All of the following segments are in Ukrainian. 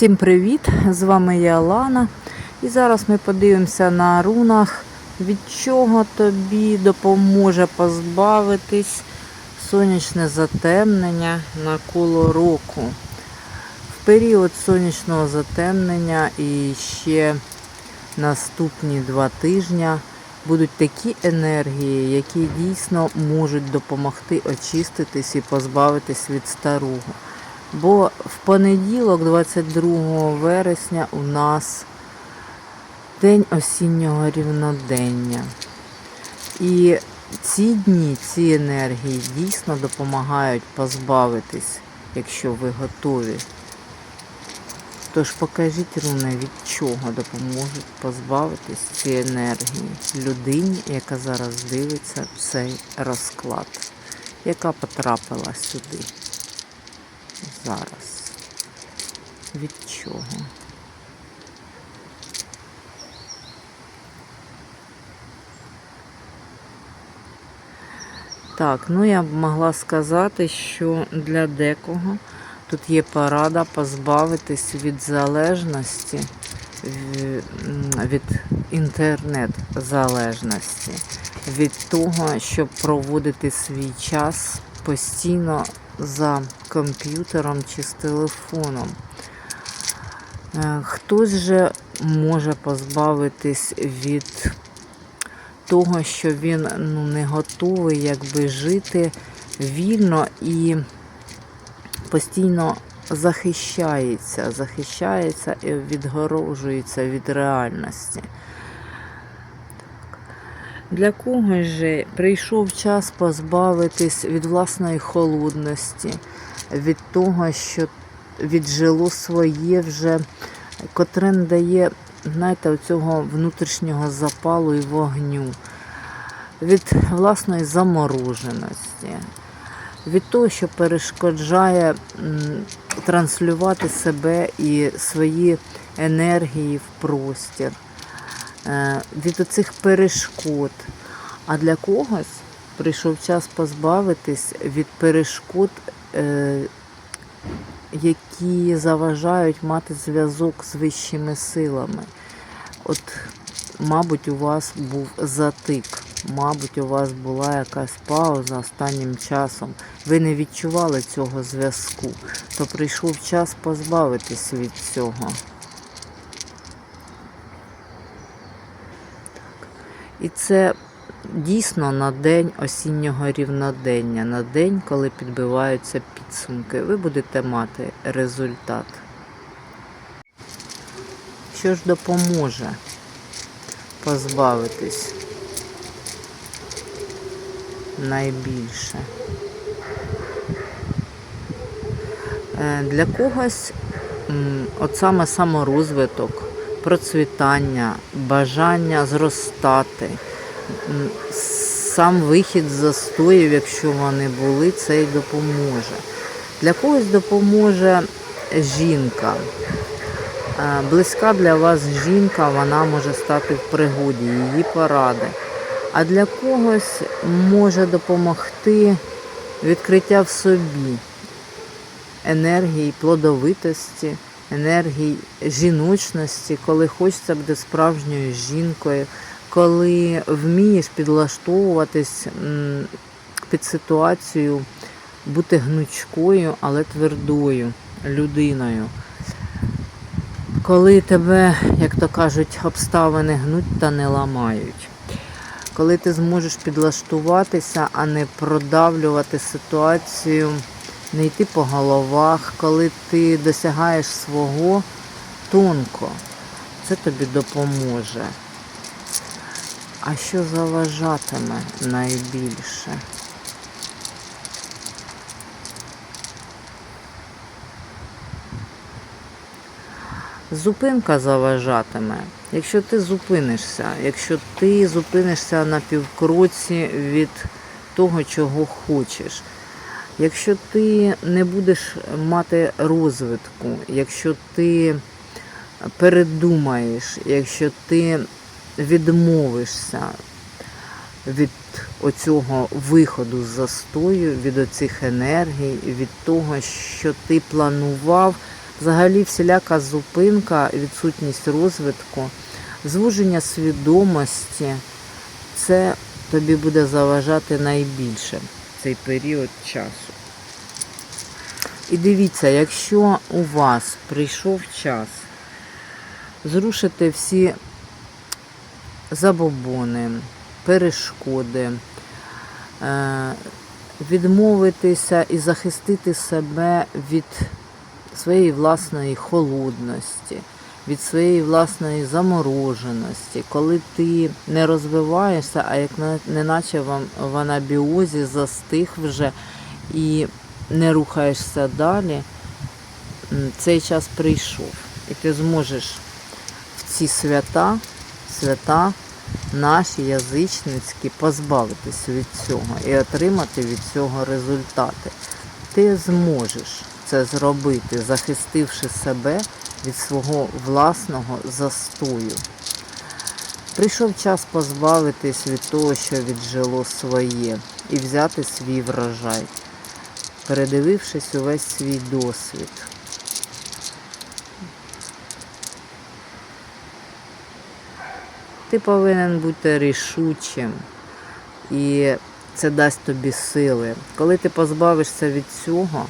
Всім привіт! З вами я Лана. І зараз ми подивимося на рунах, від чого тобі допоможе позбавитись сонячне затемнення на коло року. В період сонячного затемнення і ще наступні два тижні будуть такі енергії, які дійсно можуть допомогти очиститись і позбавитись від старого. Бо в понеділок, 22 вересня, у нас день осіннього рівнодення. І ці дні, ці енергії дійсно допомагають позбавитись, якщо ви готові. Тож покажіть руни, від чого допоможуть позбавитись ці енергії людині, яка зараз дивиться цей розклад, яка потрапила сюди зараз. Від чого? Так, ну я б могла сказати, що для декого тут є порада позбавитись від залежності, від інтернет-залежності, від того, щоб проводити свій час постійно за комп'ютером чи з телефоном. Е, Хтось же може позбавитись від того, що він ну, не готовий якби жити вільно і постійно захищається, захищається і відгорожується від реальності. Для когось же прийшов час позбавитись від власної холодності, від того, що віджило своє вже, котре не дає, знаєте, цього внутрішнього запалу і вогню, від власної замороженості, від того, що перешкоджає транслювати себе і свої енергії в простір е, від оцих перешкод. А для когось прийшов час позбавитись від перешкод, які заважають мати зв'язок з вищими силами. От, мабуть, у вас був затик, мабуть, у вас була якась пауза останнім часом. Ви не відчували цього зв'язку, то прийшов час позбавитись від цього. І це дійсно на день осіннього рівнодення, на день, коли підбиваються підсумки. Ви будете мати результат. Що ж допоможе позбавитись найбільше? Е, Для когось от саме саморозвиток, процвітання, бажання зростати, сам вихід з застоїв, якщо вони були, це й допоможе. Для когось допоможе жінка. Е, Близька для вас жінка, вона може стати в пригоді, її поради. А для когось може допомогти відкриття в собі енергії плодовитості, енергії жіночності, коли хочеться бути справжньою жінкою, коли вмієш підлаштовуватись під ситуацію, бути гнучкою, але твердою людиною. Коли тебе, як то кажуть, обставини гнуть та не ламають. Коли ти зможеш підлаштуватися, а не продавлювати ситуацію, не йти по головах, коли ти досягаєш свого тонко, це тобі допоможе. А що заважатиме найбільше? Зупинка заважатиме. Якщо ти зупинишся, якщо ти зупинишся на півкроці від того, чого хочеш, якщо ти не будеш мати розвитку, якщо ти передумаєш, якщо ти відмовишся від оцього виходу з застою, від оцих енергій, від того, що ти планував Взагалі, всіляка зупинка, відсутність розвитку, звуження свідомості це тобі буде заважати найбільше цей період часу. І дивіться, якщо у вас прийшов час зрушити всі забобони, перешкоди, е, відмовитися і захистити себе від своєї власної холодності, від своєї власної замороженості, коли ти не розвиваєшся, а як на- неначе в анабіозі застиг вже і не рухаєшся далі, цей час прийшов. І ти зможеш в ці свята, свята наші язичницькі позбавитись від цього і отримати від цього результати. Ти зможеш це зробити, захистивши себе від свого власного застою. Прийшов час позбавитись від того, що віджило своє, і взяти свій врожай, передивившись увесь свій досвід. Ти повинен бути рішучим, і це дасть тобі сили. Коли ти позбавишся від цього,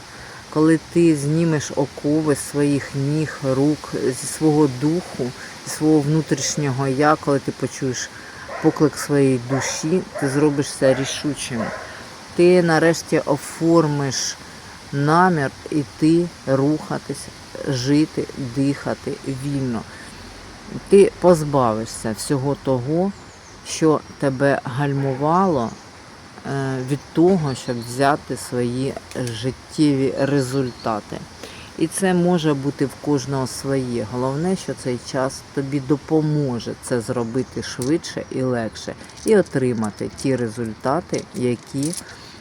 коли ти знімеш окови своїх ніг, рук, зі свого духу, зі свого внутрішнього я, коли ти почуєш поклик своєї душі, ти зробишся рішучим. Ти нарешті оформиш намір іти, рухатись, жити, дихати вільно ти позбавишся всього того, що тебе гальмувало е, від того, щоб взяти свої життєві результати. І це може бути в кожного своє. Головне, що цей час тобі допоможе це зробити швидше і легше, і отримати ті результати, які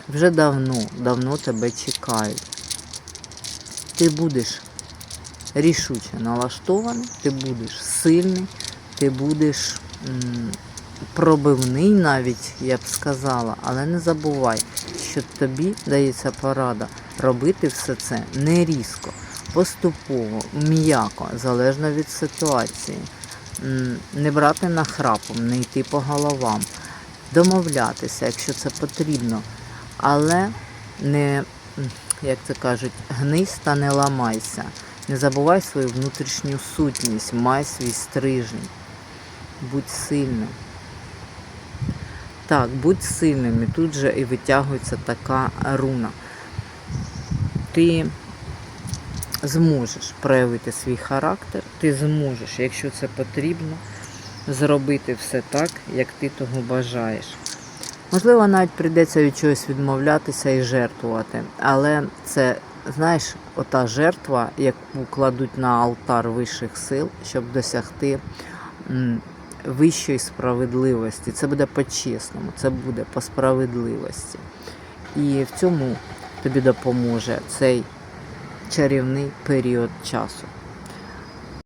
вже давно, давно тебе чекають. Ти будеш рішуче налаштований, ти будеш сильний, ти будеш пробивний навіть, я б сказала, але не забувай, що тобі дається порада робити все це не різко, поступово, м'яко, залежно від ситуації. Не брати нахрапом, не йти по головам, домовлятися, якщо це потрібно, але не, як це кажуть, гнись та не ламайся. Не забувай свою внутрішню сутність, май свій стрижень. Будь сильним. Так, будь сильним. І тут же і витягується така руна. Ти зможеш проявити свій характер, ти зможеш, якщо це потрібно, зробити все так, як ти того бажаєш. Можливо, навіть прийдеться від чогось відмовлятися і жертвувати, але це знаєш, ота жертва, яку кладуть на алтар вищих сил, щоб досягти вищої справедливості. Це буде по-чесному, це буде по справедливості. І в цьому тобі допоможе цей чарівний період часу.